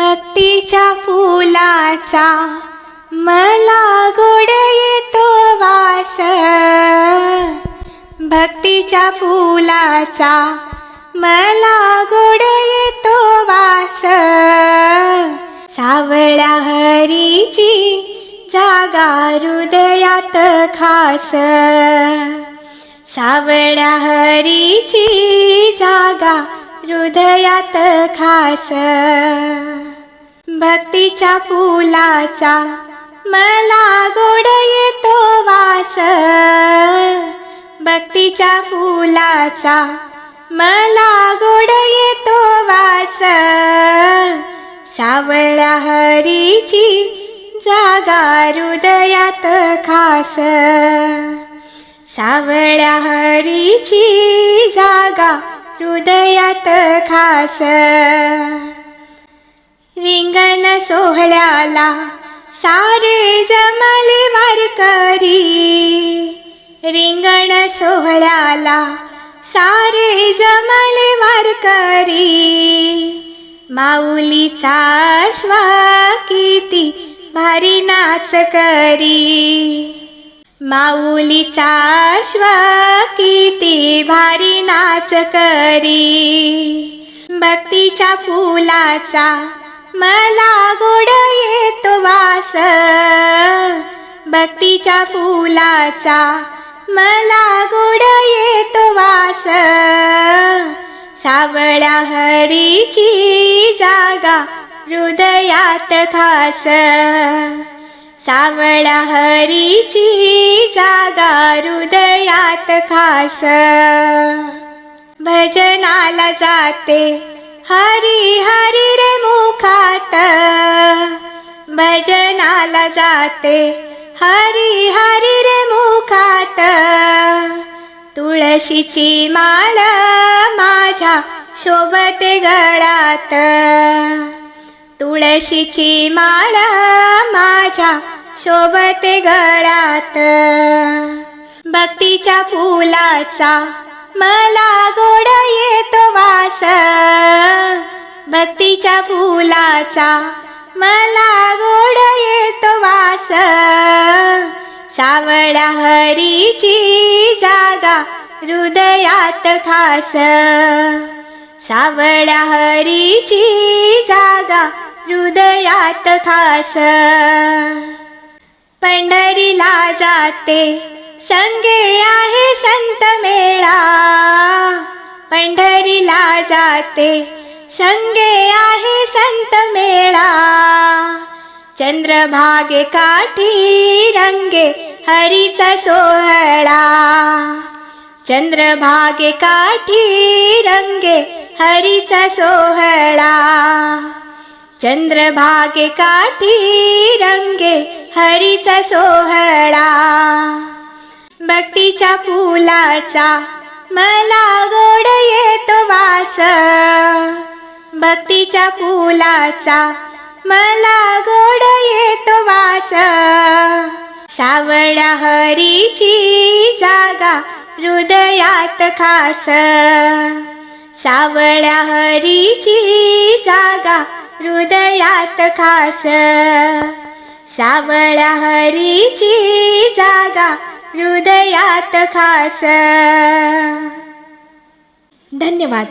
भक्तीच्या फुलाचा मला गोड येतो वास. भक्तीच्या फुलाचा मला गोड येतो वास. सावळ्या हरीची जागा हृदयात खास. सावळ्या हरीची जागा हृदयात खास. भक्तीच्या फुलाचा मला गोड येतो वास. भक्तीच्या फुलाचा मला गोड येतो वास. सावळ्या हरीची जागा हृदयात खास. सावळ्या हरीची जागा हृदयात खास. रिंगण सोहळ्याला सारे जमले वारकरी. रिंगण सोहळ्याला सारे जमले वारकरी. माऊलीचा श्वा किती भारी नाच करी. माऊलीचा श्वा किती भारी नाच करी. भक्तीच्या फुलाचा मला गोड येतो वास. भक्तीच्या फुलाचा मला गोड येतो वास. सावळ्या हरीची जागा हृदयात खास. सावळ्या हरीची जागा हृदयात खास. भजनाला जाते हरी हरी भजनाला जाते हरी हरी रे मुखात। तुळशीची माळ माझ्या शोभते गळात। तुळशीची माळ माझ्या शोभते गळात। भक्तीच्या फुलाचा मला गोड येतो वास। भक्तीच्या फुलाचा मला गोड येतो वास. सावळ्या हरीची जागा हृदयात खास. सावळ्या हरीची जागा हृदयात खास. पंढरीला जाते संगे आहे संत मेळा. पंढरीला जाते संगे आहे संत मेळा चंद्रभागे काठी रंगे हरीचा सोहळा चंद्रभागे काठी रंगे हरीचा सोहळा चंद्रभागे काठी रंगे हरीचा सोहळा भक्तीच्या फुलाचा मला गोड येतो वास भक्तीच्या फुलाचा मला गोड येतो वास. सावळ्या हरीची जागा हृदयात खास. सावळ्या हरीची जागा हृदयात खास. सावळ्या हरीची जागा हृदयात खास. धन्यवाद.